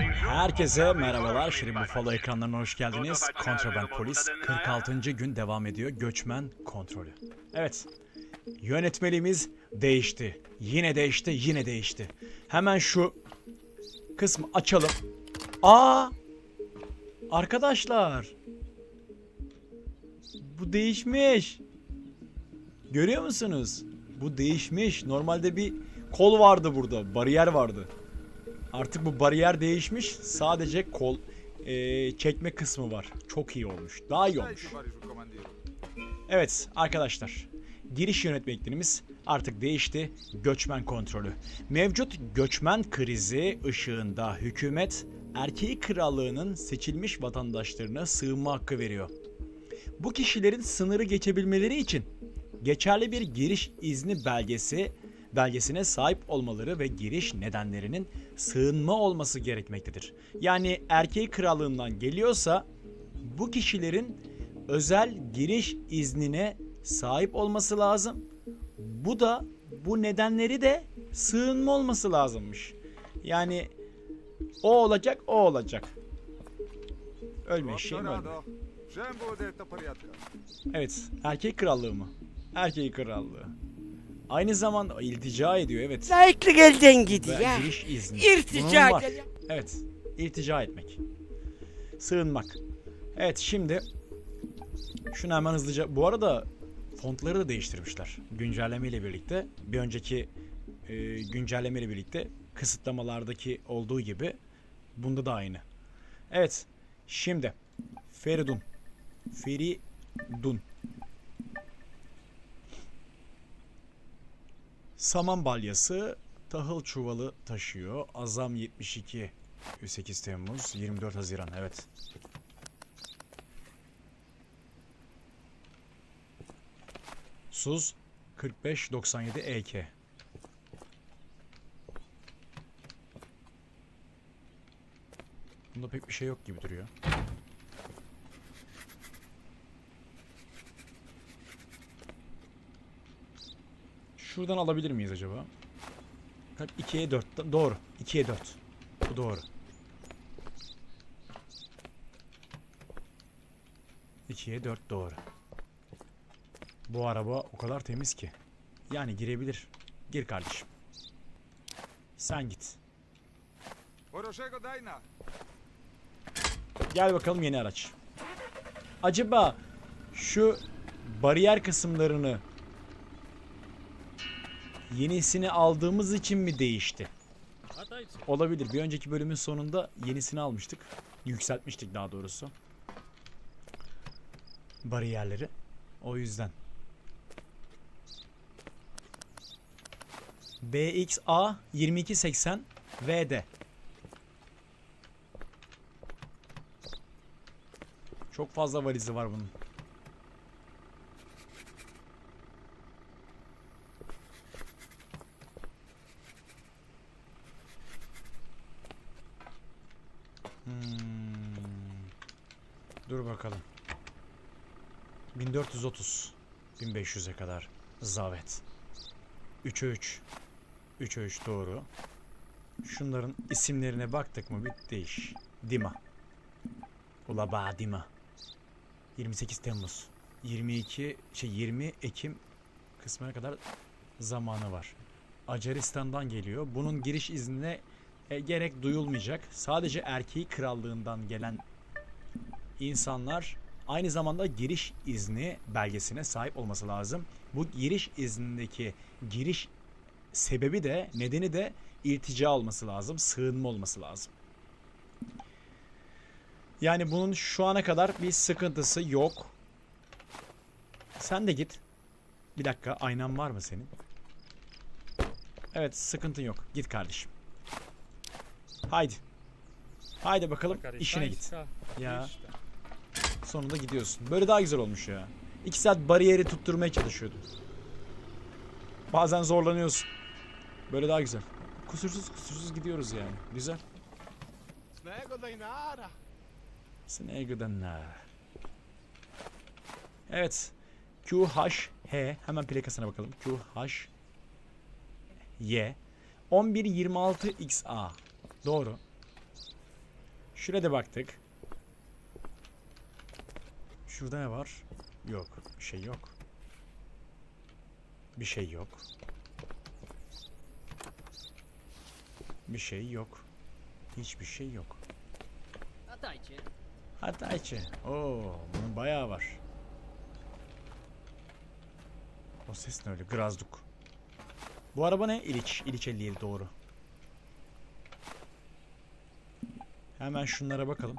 Herkese merhabalar. Şirin Buffalo ekranlarına hoş geldiniz. Kontraband Polis 46. gün devam ediyor. Göçmen kontrolü. Evet. Yönetmeliğimiz değişti. Yine değişti, yine değişti. Hemen şu kısmı açalım. Aa! Arkadaşlar. Bu değişmiş. Görüyor musunuz? Bu değişmiş. Normalde bir kol vardı burada. Bariyer vardı. Artık bu bariyer değişmiş. Sadece kol eee, çekme kısmı var. Çok iyi olmuş. Daha iyi olmuş. Evet arkadaşlar. Giriş yönetmeliklerimiz artık değişti. Göçmen kontrolü. Mevcut göçmen krizi ışığında hükümet erkeği krallığının seçilmiş vatandaşlarına sığınma hakkı veriyor. Bu kişilerin sınırı geçebilmeleri için geçerli bir giriş izni belgesi belgesine sahip olmaları ve giriş nedenlerinin sığınma olması gerekmektedir. Yani erkeği krallığından geliyorsa bu kişilerin özel giriş iznine sahip olması lazım. Bu da bu nedenleri de sığınma olması lazımmış. Yani o olacak, o olacak. Ölme eşeğim ölme. Evet, erkek krallığı mı? Erkek krallığı. Aynı zamanda iltica ediyor evet. Layıklık elden Ve gidiyor. giriş izni. İrtica Bunun var. ediyor. Evet, iltica etmek. Sığınmak. Evet şimdi şunu hemen hızlıca. Bu arada fontları da değiştirmişler. Güncelleme ile birlikte. Bir önceki e, güncelleme ile birlikte kısıtlamalardaki olduğu gibi bunda da aynı. Evet. Şimdi Feridun. Feridun. Saman balyası tahıl çuvalı taşıyor. Azam 72 8 Temmuz 24 Haziran evet. Suz 4597 EK. Bunda pek bir şey yok gibi duruyor. Şuradan alabilir miyiz acaba? Kaç? 2'ye 4. Doğru. 2'ye 4. Bu doğru. 2'ye 4 doğru. Bu araba o kadar temiz ki. Yani girebilir. Gir kardeşim. Sen git. Gel bakalım yeni araç. Acaba şu bariyer kısımlarını yenisini aldığımız için mi değişti? Olabilir. Bir önceki bölümün sonunda yenisini almıştık. Yükseltmiştik daha doğrusu. Bariyerleri. O yüzden. BXA 2280 VD. Çok fazla valizi var bunun. Hmm. Dur bakalım. 1430 1500'e kadar Zavet. 3'e 3. 3'e 3 doğru. Şunların isimlerine baktık mı bitti iş. Dima. Ulaba Dima. 28 Temmuz. 22 şey 20 Ekim kısmına kadar zamanı var. Acaristan'dan geliyor. Bunun giriş iznine e, gerek duyulmayacak. Sadece erkeği krallığından gelen insanlar aynı zamanda giriş izni belgesine sahip olması lazım. Bu giriş iznindeki giriş sebebi de nedeni de irtica olması lazım, sığınma olması lazım. Yani bunun şu ana kadar bir sıkıntısı yok. Sen de git. Bir dakika aynan var mı senin? Evet sıkıntın yok. Git kardeşim. Haydi. Haydi bakalım işine git. Ya sonunda gidiyorsun. Böyle daha güzel olmuş ya. İki saat bariyeri tutturmaya çalışıyordum. Bazen zorlanıyorsun. Böyle daha güzel. Kusursuz kusursuz gidiyoruz yani. Güzel. Snagger'dan Evet. QH H hemen plakasına bakalım. QH Y 1126 XA. Doğru. Şuraya da baktık. Şurada ne var? Yok. Bir şey yok. Bir şey yok. Bir şey yok. Hiçbir şey yok. Latajcie. Hatta içi. Oo, bunun bayağı var. O ses ne öyle? Grazduk. Bu araba ne? İliç. İliç 57 doğru. Hemen şunlara bakalım.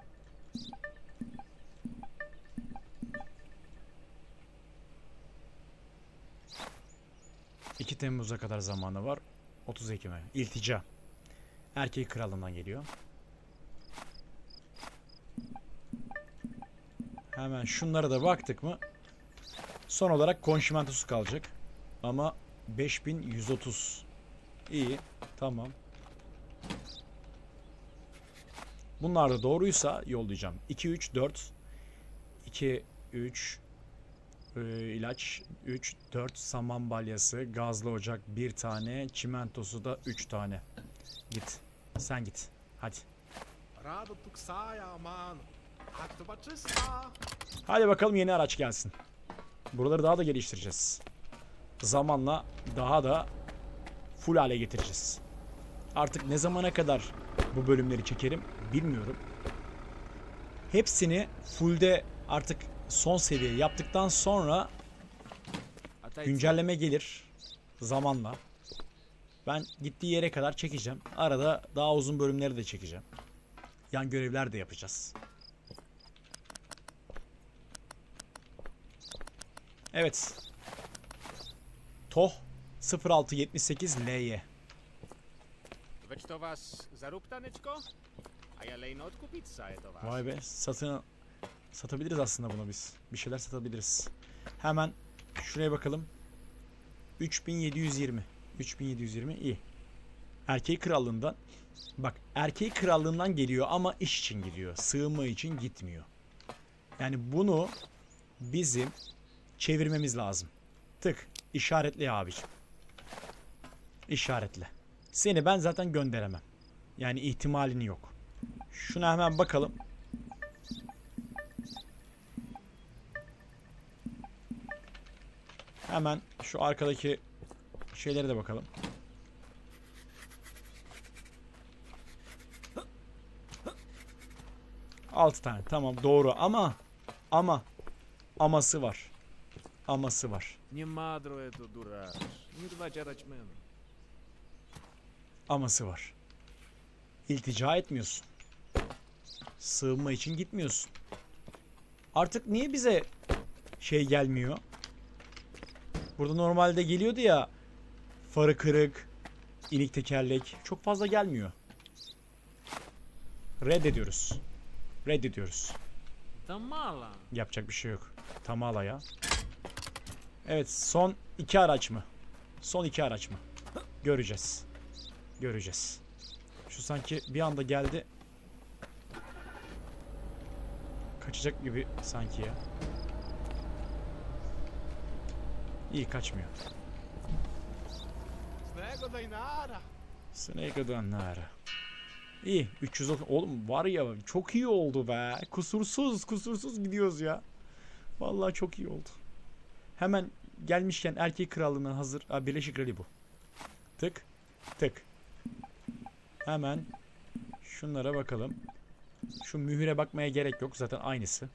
...2 Temmuz'a kadar zamanı var. 30 Ekim'e. İltica. Erkek kralından geliyor. Hemen şunlara da baktık mı? Son olarak konşimentosu kalacak. Ama 5130. İyi. Tamam. Bunlar da doğruysa yollayacağım. 2 3 4 2 3 e, ilaç 3 4 saman balyası, gazlı ocak 1 tane, çimentosu da 3 tane. Git. Sen git. Hadi. Hadi bakalım yeni araç gelsin. Buraları daha da geliştireceğiz. Zamanla daha da full hale getireceğiz. Artık ne zamana kadar bu bölümleri çekerim bilmiyorum. Hepsini fullde artık son seviye yaptıktan sonra güncelleme gelir zamanla. Ben gittiği yere kadar çekeceğim. Arada daha uzun bölümleri de çekeceğim. Yan görevler de yapacağız. Evet. Toh 0678 LY. Weź to was zarób? Vay be satın satabiliriz aslında bunu biz. Bir şeyler satabiliriz. Hemen şuraya bakalım. 3720. 3720 iyi. Erkeği krallığından bak erkeği krallığından geliyor ama iş için gidiyor. Sığınma için gitmiyor. Yani bunu bizim çevirmemiz lazım. Tık işaretle abiciğim. İşaretle. Seni ben zaten gönderemem. Yani ihtimalini yok. Şuna hemen bakalım. Hemen şu arkadaki şeylere de bakalım. Altı tane tamam doğru ama ama aması var. Aması var. Aması var. İltica etmiyorsun. Sığınma için gitmiyorsun. Artık niye bize şey gelmiyor? Burada normalde geliyordu ya farı kırık, ilik tekerlek. Çok fazla gelmiyor. Reddediyoruz. Reddediyoruz. To mala. Yapacak bir şey yok. Tamala ya. Evet son iki araç mı? Son iki araç mı? Göreceğiz. Göreceğiz. Şu sanki bir anda geldi. Kaçacak gibi sanki ya. İyi kaçmıyor. Snake Nara. İyi 330 oğlum var ya çok iyi oldu be. Kusursuz kusursuz gidiyoruz ya. Vallahi çok iyi oldu. Hemen gelmişken erkek krallığından hazır. Ha, Birleşik Rally bu. Tık tık. Hemen şunlara bakalım. Şu mühüre bakmaya gerek yok zaten aynısı.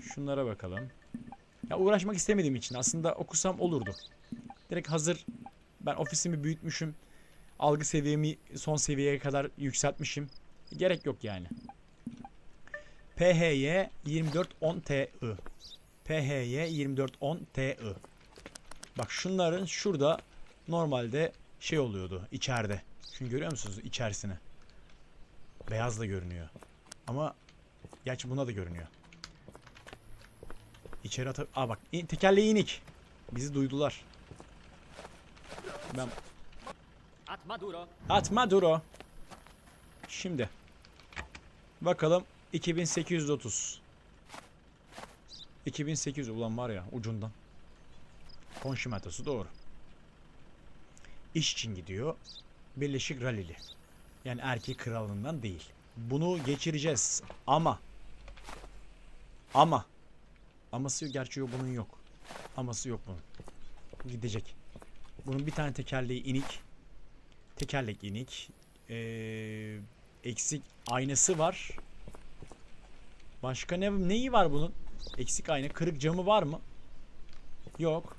Şunlara bakalım. Ya uğraşmak istemediğim için aslında okusam olurdu. Direkt hazır ben ofisimi büyütmüşüm algı seviyemi son seviyeye kadar yükseltmişim. Gerek yok yani. PHY 2410 TI. PHY 2410 TI. Bak şunların şurada normalde şey oluyordu içeride. Şunu görüyor musunuz içerisini? Beyaz da görünüyor. Ama gerçi buna da görünüyor. İçeri atıp... Aa bak in- tekerleği inik. Bizi duydular. Ben At Maduro. Atma duro. Şimdi. Bakalım 2830. 2800 ulan var ya ucundan. Konşimentosu doğru. İş için gidiyor. Birleşik Ralili. Yani erkek krallığından değil. Bunu geçireceğiz. Ama ama aması gerçi yok bunun yok. Aması yok bunun. Bu Gidecek. Bunun bir tane tekerleği inik. Tekerlek inik. Ee, eksik aynası var. Başka ne neyi var bunun? Eksik ayna, kırık camı var mı? Yok.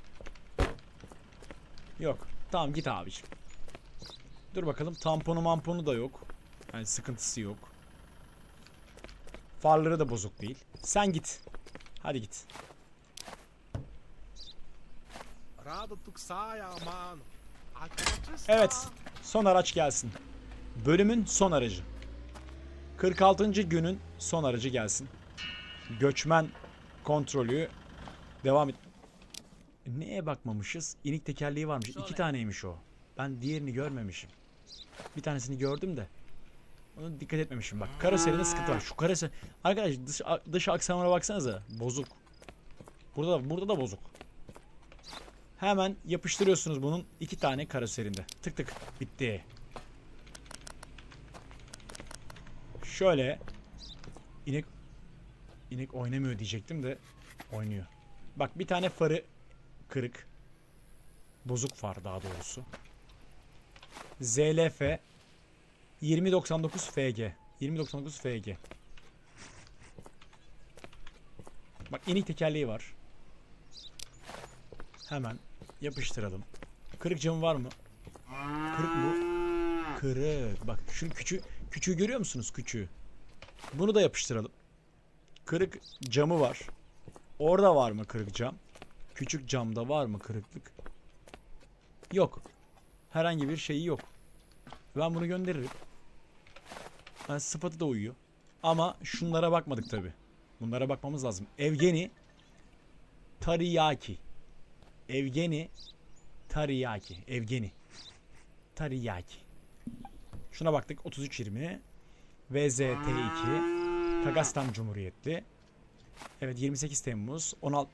Yok. Tamam git abiciğim. Dur bakalım tamponu mamponu da yok. Yani sıkıntısı yok. Farları da bozuk değil. Sen git. Hadi git. Evet. Son araç gelsin. Bölümün son aracı. 46. günün son aracı gelsin. Göçmen kontrolü devam et. Neye bakmamışız? İnik tekerleği varmış. İki taneymiş o. Ben diğerini görmemişim. Bir tanesini gördüm de. Ona dikkat etmemişim bak. Karoseride sıkıntı var. Şu karoser... Arkadaş dış, dış aksamına baksanıza. Bozuk. Burada da, burada da bozuk. Hemen yapıştırıyorsunuz bunun iki tane karoserinde. Tık tık. Bitti. Şöyle. inek inek oynamıyor diyecektim de oynuyor. Bak bir tane farı kırık. Bozuk far daha doğrusu. ZLF 2099 FG. 2099 FG. Bak inik tekerleği var. Hemen yapıştıralım. Kırık camı var mı? Kırık mı? Kırık. Bak şu küçüğü, küçüğü görüyor musunuz? Küçüğü. Bunu da yapıştıralım. Kırık camı var. Orada var mı kırık cam? Küçük camda var mı kırıklık? Yok. Herhangi bir şeyi yok. Ben bunu gönderirim. Ben sıfatı da uyuyor. Ama şunlara bakmadık tabi. Bunlara bakmamız lazım. Evgeni Tariyaki. Evgeni Tariyaki. Evgeni. Tariyaki. Şuna baktık 3320. VZT2. Kagastan Cumhuriyetli. Evet 28 Temmuz 16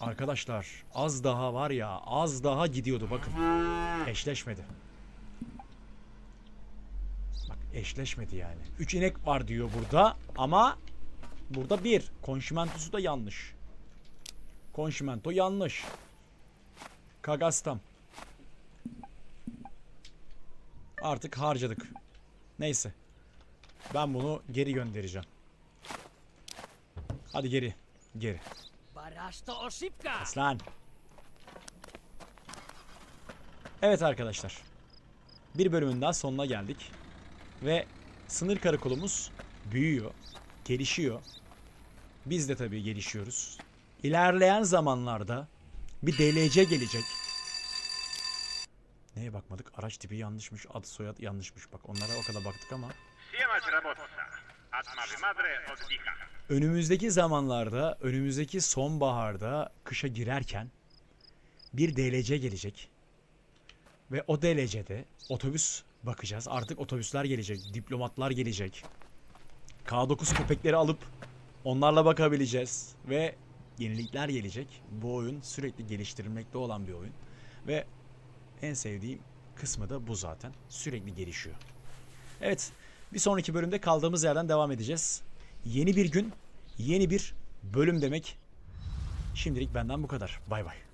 Arkadaşlar az daha var ya az daha gidiyordu bakın. Eşleşmedi. Bak eşleşmedi yani. 3 inek var diyor burada ama burada bir. Konşimentosu da yanlış. Konşimento yanlış. Kagastam. Artık harcadık. Neyse. Ben bunu geri göndereceğim. Hadi geri. Geri. Barasto osipka! Aslan. Evet arkadaşlar. Bir bölümün daha sonuna geldik. Ve sınır karakolumuz büyüyor. Gelişiyor. Biz de tabii gelişiyoruz. İlerleyen zamanlarda bir DLC gelecek. Neye bakmadık? Araç tipi yanlışmış, adı soyad yanlışmış. Bak onlara o kadar baktık ama. Önümüzdeki zamanlarda, önümüzdeki sonbaharda kışa girerken bir DLC gelecek. Ve o DLC'de otobüs bakacağız. Artık otobüsler gelecek, diplomatlar gelecek. K9 köpekleri alıp onlarla bakabileceğiz ve yenilikler gelecek. Bu oyun sürekli geliştirilmekte olan bir oyun ve en sevdiğim kısmı da bu zaten. Sürekli gelişiyor. Evet, bir sonraki bölümde kaldığımız yerden devam edeceğiz. Yeni bir gün, yeni bir bölüm demek. Şimdilik benden bu kadar. Bay bay.